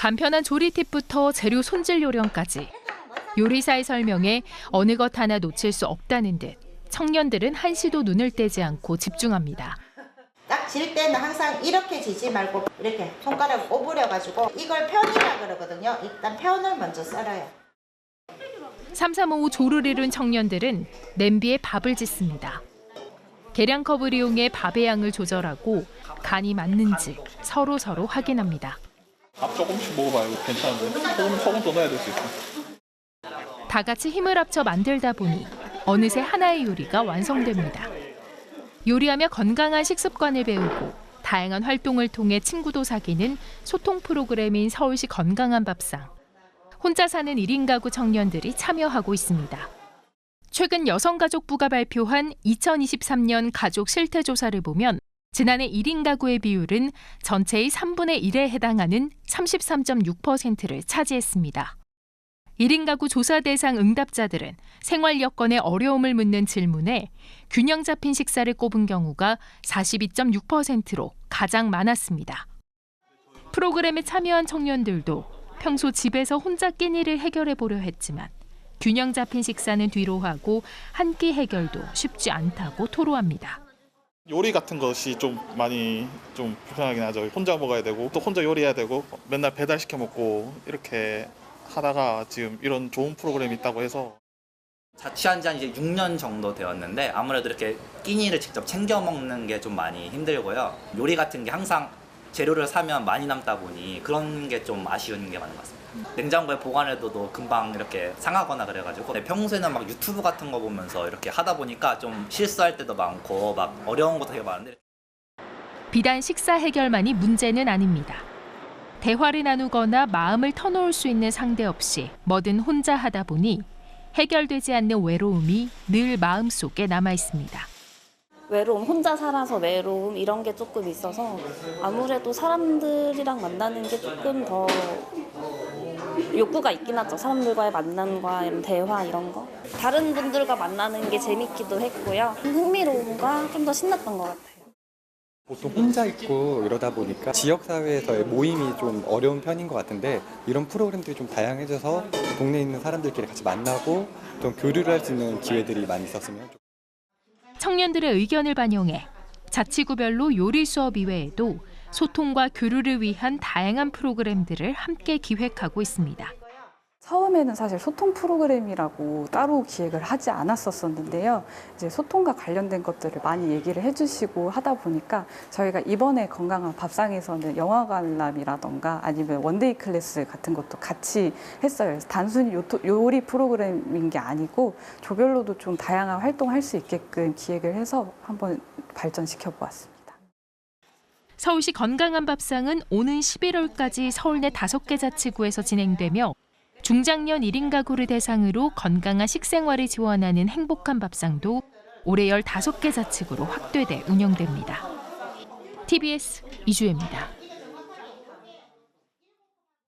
간편한 조리 팁부터 재료 손질 요령까지 요리사의 설명에 어느 것 하나 놓칠 수 없다는 듯 청년들은 한시도 눈을 떼지 않고 집중합니다. 딱 질 때는 항상 이렇게 지지 말고 이렇게 손가락을 꼬부려 가지고 이걸 편이라 그러거든요. 일단 편을 먼저 썰어요. 삼삼오오 조를 이룬 청년들은 냄비에 밥을 짓습니다. 계량컵을 이용해 밥의 양을 조절하고 간이 맞는지 서로 서로 확인합니다. 밥 조금씩 먹어봐요. 괜찮은데. 소금, 소금 더 넣어야 될 수 있어. 다 같이 힘을 합쳐 만들다 보니 어느새 하나의 요리가 완성됩니다. 요리하며 건강한 식습관을 배우고 다양한 활동을 통해 친구도 사귀는 소통 프로그램인 서울시 건강한 밥상. 혼자 사는 1인 가구 청년들이 참여하고 있습니다. 최근 여성가족부가 발표한 2023년 가족 실태 조사를 보면 지난해 1인 가구의 비율은 전체의 3분의 1에 해당하는 33.6%를 차지했습니다. 1인 가구 조사 대상 응답자들은 생활 여건에 어려움을 묻는 질문에 균형 잡힌 식사를 꼽은 경우가 42.6%로 가장 많았습니다. 프로그램에 참여한 청년들도 평소 집에서 혼자 끼니를 해결해 보려 했지만 균형 잡힌 식사는 뒤로 하고 한 끼 해결도 쉽지 않다고 토로합니다. 요리 같은 것이 좀 많이 좀 불편하긴 하죠. 혼자 먹어야 되고 또 혼자 요리해야 되고 맨날 배달 시켜 먹고 이렇게 하다가 지금 이런 좋은 프로그램이 있다고 해서 자취한 지 한 이제 6년 정도 되었는데 아무래도 이렇게 끼니를 직접 챙겨 먹는 게 좀 많이 힘들고요. 요리 같은 게 항상 재료를 사면 많이 남다 보니 그런 게 좀 아쉬운 게 많은 것 같습니다. 냉장고에 보관해둬도 금방 이렇게 상하거나 그래가지고 네, 평소에는 막 유튜브 같은 거 보면서 이렇게 하다 보니까 좀 실수할 때도 많고 막 어려운 것도 되게 많은데 비단 식사 해결만이 문제는 아닙니다. 대화를 나누거나 마음을 터놓을 수 있는 상대 없이 뭐든 혼자 하다 보니 해결되지 않는 외로움이 늘 마음속에 남아 있습니다. 외로움, 혼자 살아서 외로움 이런 게 조금 있어서 아무래도 사람들이랑 만나는 게 조금 더 욕구가 있긴 하죠. 사람들과의 만남과 이런 대화 이런 거. 다른 분들과 만나는 게 재밌기도 했고요. 흥미로움과 좀 더 신났던 것 같아요. 보통 혼자 있고 이러다 보니까 지역 사회에서의 모임이 좀 어려운 편인 것 같은데 이런 프로그램들이 좀 다양해져서 동네에 있는 사람들끼리 같이 만나고 좀 교류를 할 수 있는 기회들이 많이 있었으면 좋- 청년들의 의견을 반영해 자치구별로 요리 수업 이외에도 소통과 교류를 위한 다양한 프로그램들을 함께 기획하고 있습니다. 처음에는 사실 소통 프로그램이라고 따로 기획을 하지 않았었었는데요. 이제 소통과 관련된 것들을 많이 얘기를 해주시고 하다 보니까 저희가 이번에 건강한 밥상에서는 영화 관람이라던가 아니면 원데이 클래스 같은 것도 같이 했어요. 단순히 요, 요리 프로그램인 게 아니고 조별로도 좀 다양한 활동할 수 있게끔 기획을 해서 한번 발전시켜 보았습니다. 서울시 건강한 밥상은 오는 11월까지 서울 내 다섯 개 자치구에서 진행되며 중장년 1인 가구를 대상으로 건강한 식생활을 지원하는 행복한 밥상도 올해 15개 자치구로 확대돼 운영됩니다. TBS 이주혜입니다.